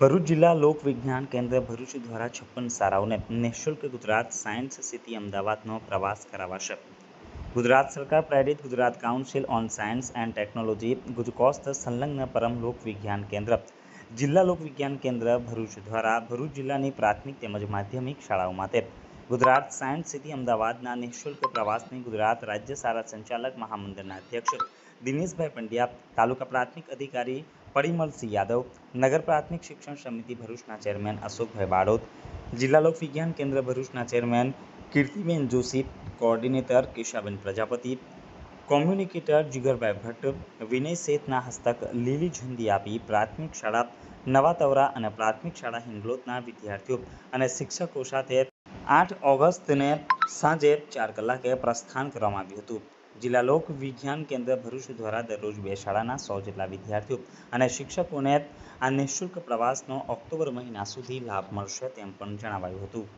ભરૂચ જિલ્લા લોક વિજ્ઞાન કેન્દ્ર ભરૂચ દ્વારા છપ્પન શાળાઓને નિઃશુલ્ક ગુજરાત સાયન્સ સિટી અમદાવાદનો પ્રવાસ કરાવાશે. ગુજરાત સરકાર પ્રેરિત Gujarat council on science and technology ગુજકોસ્ત સંલગ્ન પરમ લોક વિજ્ઞાન કેન્દ્ર. જિલ્લા લોક વિજ્ઞાન કેન્દ્ર ભરૂચ દ્વારા ભરૂચ જિલ્લાની પ્રાથમિક તેમજ માધ્યમિક શાળાઓ માટે ગુજરાત સાયન્સ સિટી અમદાવાદના નિઃશુલ્ક પ્રવાસની ગુજરાત રાજ્ય શાળા સંચાલક મહામંડળના અધ્યક્ષ દિનેશભાઈ પંડ્યા, તાલુકા પ્રાથમિક અધિકારી પરિમલસિંહ યાદવ, નગર પ્રાથમિક શિક્ષણ સમિતિ ભરૂચના ચેરમેન અશોકભાઈ બાળોદ જિલ્લા લોક વિજ્ઞાન કેન્દ્ર ભરૂચના chairman Kirtiben Joshi, coordinator Keshaben Prajapati, communicator Jigarbhai Bhatt, Vinay શેઠના હસ્તક લીલી ઝુંડી આપી પ્રાથમિક શાળા નવા તવરા અને પ્રાથમિક શાળા હિંગલોતના વિદ્યાર્થીઓ અને શિક્ષકો સાથે આઠ ઓગસ્ટને સાંજે ચાર કલાકે પ્રસ્થાન કરવામાં આવ્યું હતું. જિલ્લા લોક વિજ્ઞાન કેન્દ્ર ભરૂચ દ્વારા દરરોજ બે શાળાના સો જેટલા વિદ્યાર્થીઓ અને શિક્ષકોને આ નિઃશુલ્ક પ્રવાસનો ઓક્ટોબર મહિના સુધી લાભ મળશે તેમ પણ જણાવાયું હતું.